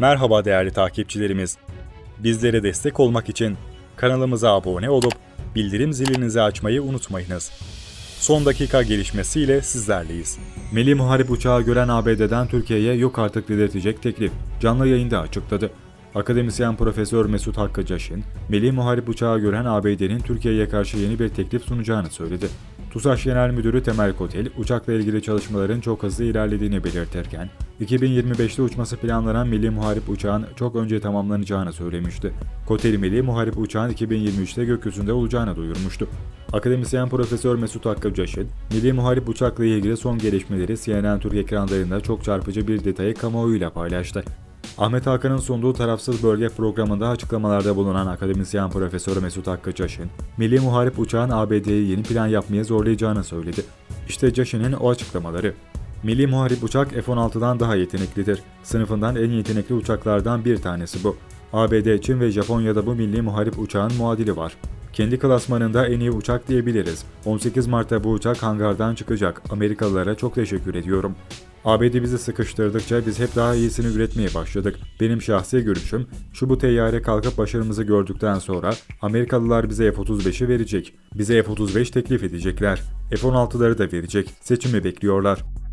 Merhaba değerli takipçilerimiz. Bizlere destek olmak için kanalımıza abone olup bildirim zilinizi açmayı unutmayınız. Son dakika gelişmesiyle sizlerleyiz. Milli Muharip uçağı gören ABD'den Türkiye'ye yok artık dedirtecek teklif canlı yayında açıkladı. Akademisyen Profesör Mesut Hakkı Caşin, Milli Muharip uçağı gören ABD'nin Türkiye'ye karşı yeni bir teklif sunacağını söyledi. TUSAŞ Genel Müdürü Temel Kotel, uçakla ilgili çalışmaların çok hızlı ilerlediğini belirtirken, 2025'te uçması planlanan Milli Muharip uçağın çok önce tamamlanacağını söylemişti. Kotel, Milli Muharip uçağın 2023'te gökyüzünde olacağını duyurmuştu. Akademisyen Profesör Mesut Hakkı Caşin, Milli Muharip uçakla ilgili son gelişmeleri CNN Türk ekranlarında çok çarpıcı bir detayı kamuoyuyla paylaştı. Ahmet Hakan'ın sunduğu tarafsız bölge programında açıklamalarda bulunan akademisyen Profesör Mesut Hakkı Caşin, Milli Muharip uçağın ABD'yi yeni plan yapmaya zorlayacağını söyledi. İşte Caşin'in o açıklamaları. Milli Muharip uçak F-16'dan daha yeteneklidir. Sınıfından en yetenekli uçaklardan bir tanesi bu. ABD, Çin ve Japonya'da bu milli muharip uçağın muadili var. Kendi klasmanında en iyi uçak diyebiliriz. 18 Mart'ta bu uçak hangardan çıkacak. Amerikalılara çok teşekkür ediyorum. ABD bizi sıkıştırdıkça biz hep daha iyisini üretmeye başladık. Benim şahsi görüşüm, şu bu teyyare kalkıp başarımızı gördükten sonra Amerikalılar bize F-35'i verecek. Bize F-35 teklif edecekler. F-16'ları da verecek. Seçimi bekliyorlar.